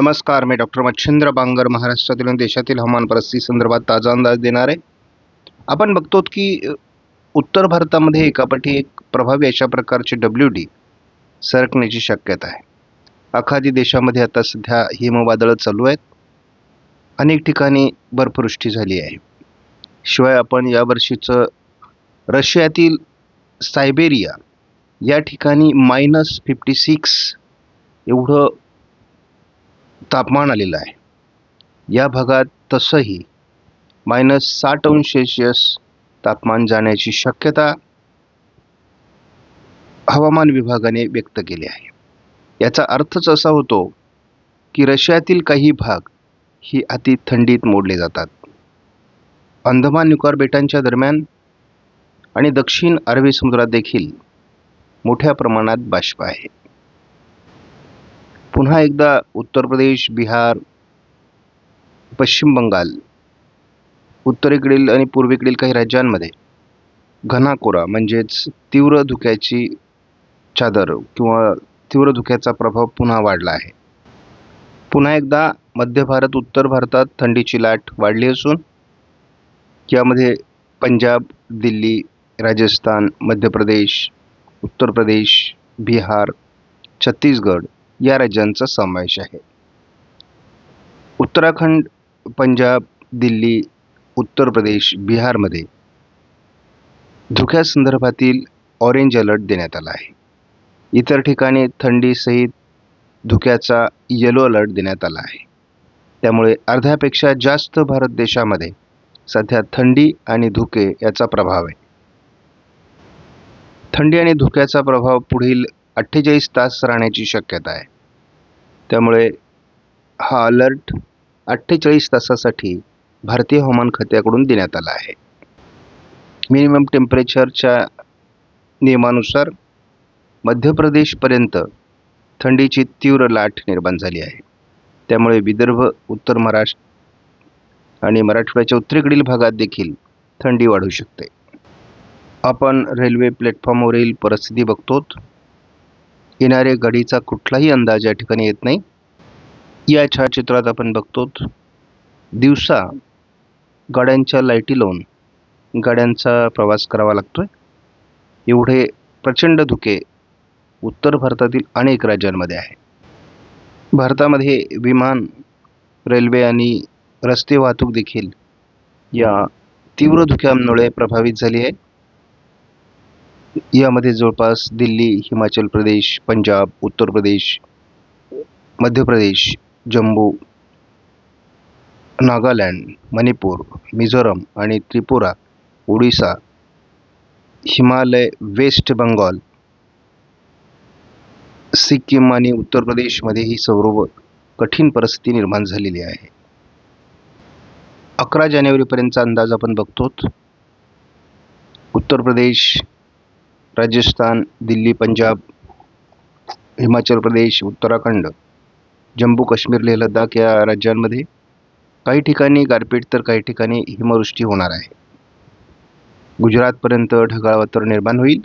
नमस्कार मी डॉक्टर मच्छिंद्र बांगर महाराष्ट्रातील आणि देशातील हवामान परिस्थिती संदर्भात ताजा अंदाज देणार आहे. आपण बघतो की उत्तर भारतामध्ये एकापाठी एक प्रभावी अशा प्रकारचे डब्ल्यू डी सरकण्याची शक्यता आहे. अखादी देशामध्ये आता सध्या हिमवादळं चालू आहेत. अनेक ठिकाणी बर्फवृष्टी झाली आहे. शिवाय आपण यावर्षीचं रशियातील सायबेरिया या ठिकाणी मायनस फिफ्टी सिक्स एवढं तापमान आलेलं आहे. या भागात तसंही मायनस साठ अंश सेल्शियस तापमान जाण्याची शक्यता हवामान विभागाने व्यक्त केली आहे. याचा अर्थच असा होतो की रशियातील काही भाग ही अति थंडीत मोडले जातात. अंदमान निकोबार बेटांच्या दरम्यान आणि दक्षिण अरबी समुद्रात देखील मोठ्या प्रमाणात बाष्प आहे. पुन्हा एकदा उत्तर प्रदेश बिहार पश्चिम बंगाल उत्तरेकडील आणि पूर्वेकडील काही राज्यांमध्ये घना कोरा म्हणजेच तीव्र धुक्याची चादर किंवा तीव्र धुक्याचा प्रभाव पुन्हा वाढला आहे. पुन्हा एकदा मध्य भारत उत्तर भारतात थंडीची लाट वाढली असून यामध्ये पंजाब दिल्ली राजस्थान मध्य प्रदेश उत्तर प्रदेश बिहार छत्तीसगड या राज्यांचा समावेश आहे. उत्तराखंड पंजाब दिल्ली उत्तर प्रदेश बिहारमध्ये धुक्यासंदर्भातील ऑरेंज अलर्ट देण्यात आला आहे. इतर ठिकाणी थंडीसहित धुक्याचा येलो अलर्ट देण्यात आला आहे. त्यामुळे अर्ध्यापेक्षा जास्त भारत देशामध्ये सध्या थंडी आणि धुके याचा प्रभाव आहे. थंडी आणि धुक्याचा प्रभाव पुढील अठ्ठेचाळीस तास राहण्याची शक्यता आहे. त्यामुळे हा अलर्ट अठ्ठेचाळीस तासासाठी भारतीय हवामान खात्याकडून देण्यात आला आहे. मिनिमम टेम्परेचरच्या नियमानुसार मध्य प्रदेशपर्यंत थंडीची तीव्र लाट निर्माण झाली आहे. त्यामुळे विदर्भ उत्तर महाराष्ट्र आणि मराठवाड्याच्या उत्तरेकडील भागात देखील थंडी वाढू शकते. आपण रेल्वे प्लॅटफॉर्मवरील परिस्थिती बघतो येणाऱ्या गडीचा कुठलाही अंदाज या ठिकाणी येत नाही. या छायाचित्रात आपण बघतो दिवसा गाड्यांच्या लाईटी लावून गाड्यांचा प्रवास करावा लागतोय. एवढे प्रचंड धुके उत्तर भारतातील अनेक राज्यांमध्ये आहे. भारतामध्ये विमान रेल्वे आणि रस्ते वाहतूक देखील या तीव्र धुक्यांमुळे प्रभावित झाली आहे. यामध्ये जवळपास दिल्ली हिमाचल प्रदेश पंजाब उत्तर प्रदेश मध्य प्रदेश जम्मू नागालँड मणिपूर मिझोरम आणि त्रिपुरा ओडिसा हिमालय वेस्ट बंगाल सिक्कीम आणि उत्तर प्रदेशमध्ये ही सर्व कठीण परिस्थिती निर्माण झालेली आहे. अकरा जानेवारीपर्यंतचा अंदाज आपण बघतो उत्तर प्रदेश राजस्थान दिल्ली पंजाब हिमाचल प्रदेश उत्तराखंड जम्मू काश्मीर लेह लडाख या राज्यांमध्ये काही ठिकाणी गारपीट तर काही ठिकाणी हिमवृष्टी होणार आहे. गुजरातपर्यंत ढगाळ वातावरण निर्माण होईल.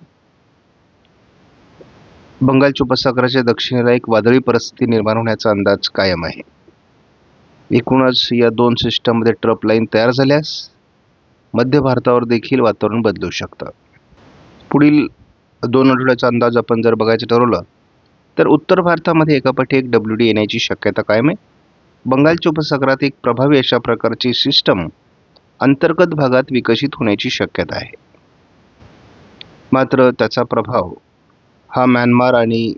बंगालच्या उपसागराच्या दक्षिणेला एक वादळी परिस्थिती निर्माण होण्याचा अंदाज कायम आहे. एकूणच या दोन सिस्टममध्ये ट्रप लाईन तयार झाल्यास मध्य भारतावर देखील वातावरण बदलू शकतं. पुढील दोन आठवड्याचा अंदाज आपण जर बघायचं ठरवलं तर उत्तर भारतामध्ये एकापाठी एक डब्ल्यू डी येण्याची शक्यता कायम आहे. बंगालच्या उपसागरात एक प्रभावी अशा प्रकारची सिस्टम अंतर्गत भागात विकसित होण्याची शक्यता आहे. मात्र त्याचा प्रभाव हा म्यानमार आणि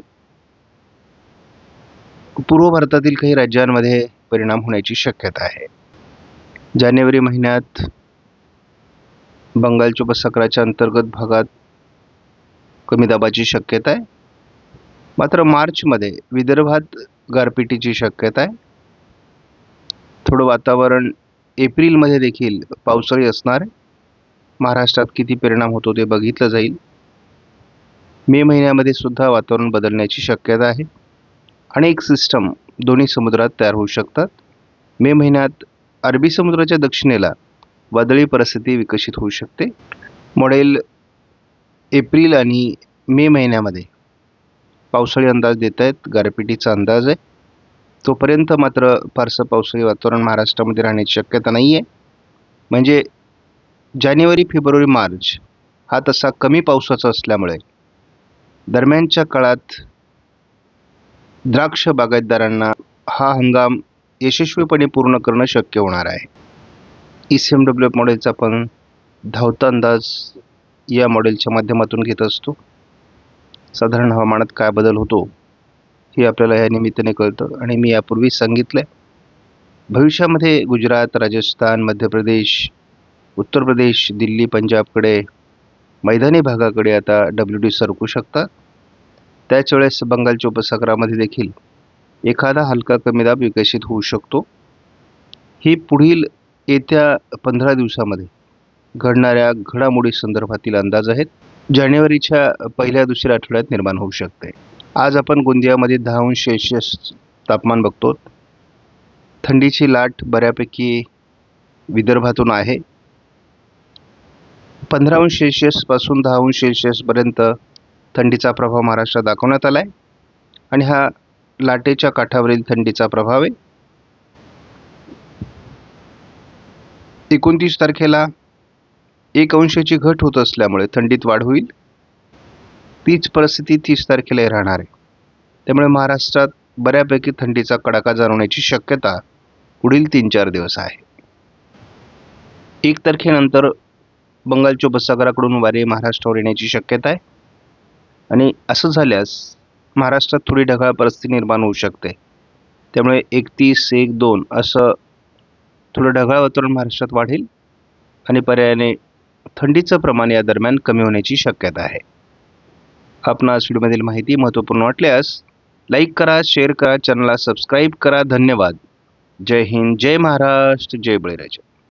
पूर्व भारतातील काही राज्यांमध्ये परिणाम होण्याची शक्यता आहे. जानेवारी महिन्यात बंगालच्या उपसागराच्या अंतर्गत भागात कमी दाबाची शक्यता आहे. मात्र मार्चमध्ये विदर्भात गारपिटीची शक्यता आहे. थोडं वातावरण एप्रिलमध्ये देखील पावसाळी असणार आहे. महाराष्ट्रात किती परिणाम होतो ते बघितलं जाईल. मे महिन्यामध्ये सुद्धा वातावरण बदलण्याची शक्यता आहे. अनेक सिस्टम दोन्ही समुद्रात तयार होऊ शकतात. मे महिन्यात अरबी समुद्राच्या दक्षिणेला वादळी परिस्थिती विकसित होऊ शकते. मॉडेल एप्रिल आणि मे महिन्यामध्ये. पावसाळी अंदाज देत आहेत गारपिटीचा अंदाज आहे. तोपर्यंत मात्र फारसं पावसाळी वातावरण महाराष्ट्रामध्ये राहण्याची शक्यता नाही आहे म्हणजे जानेवारी फेब्रुवारी मार्च हा तसा कमी पावसाचा असल्यामुळे दरम्यानच्या काळात द्राक्ष बागायतदारांना हा हंगाम यशस्वीपणे पूर्ण करणं शक्य होणार आहे. E C M W F मॉडेलचा पण धावता अंदाज या मॉडेलच्या माध्यमातून घेत असतो. साधारण हवामानात काय बदल होतो हे आपल्याला या निमित्ताने कळतं. आणि मी यापूर्वी सांगितलं आहे भविष्यामध्ये गुजरात राजस्थान मध्य प्रदेश उत्तर प्रदेश दिल्ली पंजाबकडे मैदानी भागाकडे आता डब्ल्यू डी सरकू शकतात. त्याच वेळेस बंगालच्या उपसागरामध्ये देखील एखादा हलका कमी दाब विकसित होऊ शकतो. ही पुढील येत्या पंधरा दिवसामध्ये घडणाऱ्या घडामोडी संदर्भातील अंदाज आहेत जानेवारीच्या पहिल्या दुसऱ्या आठवड्यात निर्माण होऊ शकते. आज आपण गोंदियामध्ये दहा अंश सेल्शियस तापमान बघतो. थंडीची लाट बऱ्यापैकी विदर्भातून आहे. पंधरा अंश सेल्शियसपासून दहा अंश सेल्सिअसपर्यंत थंडीचा प्रभाव महाराष्ट्रात दाखवण्यात आला आहे आणि हा लाटेच्या काठावरील थंडीचा प्रभाव आहे. एकोणतीस तारखेला एक अंशाची घट होत असल्यामुळे थंडीत वाढ होईल. तीच परिस्थिती तीस तारखेलाही राहणार आहे. त्यामुळे महाराष्ट्रात बऱ्यापैकी थंडीचा कडाका जाणवण्याची शक्यता पुढील तीन चार दिवस आहे. एक तारखेनंतर बंगालच्या उपसागराकडून वारे महाराष्ट्रावर येण्याची शक्यता आहे. आणि असं झाल्यास महाराष्ट्रात थोडी ढगाळ परिस्थिती निर्माण होऊ शकते. त्यामुळे एकतीस एक दोन असं थोडं ढगाळ वातावरण महाराष्ट्रात वाढेल. आणि पर्यायाने थंडीचं प्रमाण या दरम्यान कमी होण्याची शक्यता आहे. आपणास व्हिडिओमधील माहिती महत्त्वपूर्ण वाटल्यास लाईक करा शेअर करा चॅनलला सबस्क्राईब करा. धन्यवाद. जय हिंद जय महाराष्ट्र जय बळीराजा.